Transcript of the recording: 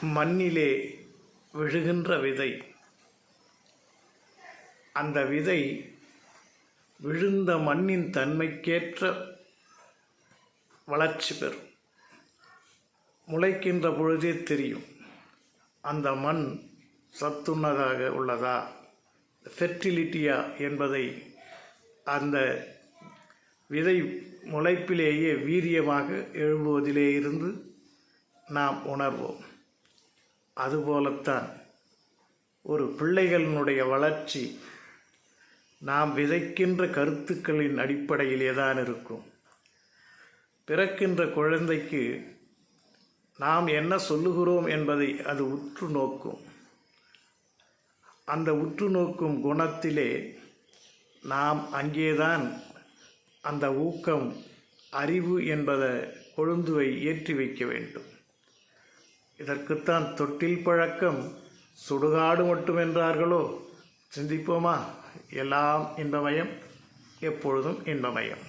மண்ணிலே விழுகின்ற விதை. அந்த விதை விழுந்த மண்ணின் தன்மைக்கேற்ற வளர்ச்சி பெறும். முளைக்கின்ற பொழுதே தெரியும் அந்த மண் சத்துண்ணதாக உள்ளதா? ஃபெர்டிலிட்டியா என்பதை அந்த விதை முளைப்பிலேயே வீரியமாக எழும்புவதிலே இருந்து நாம் உணர்வோம். அதுபோலத்தான் ஒரு பிள்ளைகளினுடைய வளர்ச்சி நாம் விதைக்கின்ற கருத்துக்களின் அடிப்படையிலே தான் இருக்கும். பிறக்கின்ற குழந்தைக்கு நாம் என்ன சொல்லுகிறோம் என்பதை அது உற்று நோக்கும். அந்த உற்று நோக்கும் குணத்திலே நாம் அங்கேதான் அந்த ஊக்கம் அறிவு என்பதை கொழுந்துவை ஏற்றி வைக்க வேண்டும். இதற்குத்தான் தொட்டில் பழக்கம் சுடுகாடு மட்டுமென்றார்களோ? சிந்திப்போமா? எல்லாம் இன்பமயம் எப்பொழுதும் இன்பமயம்.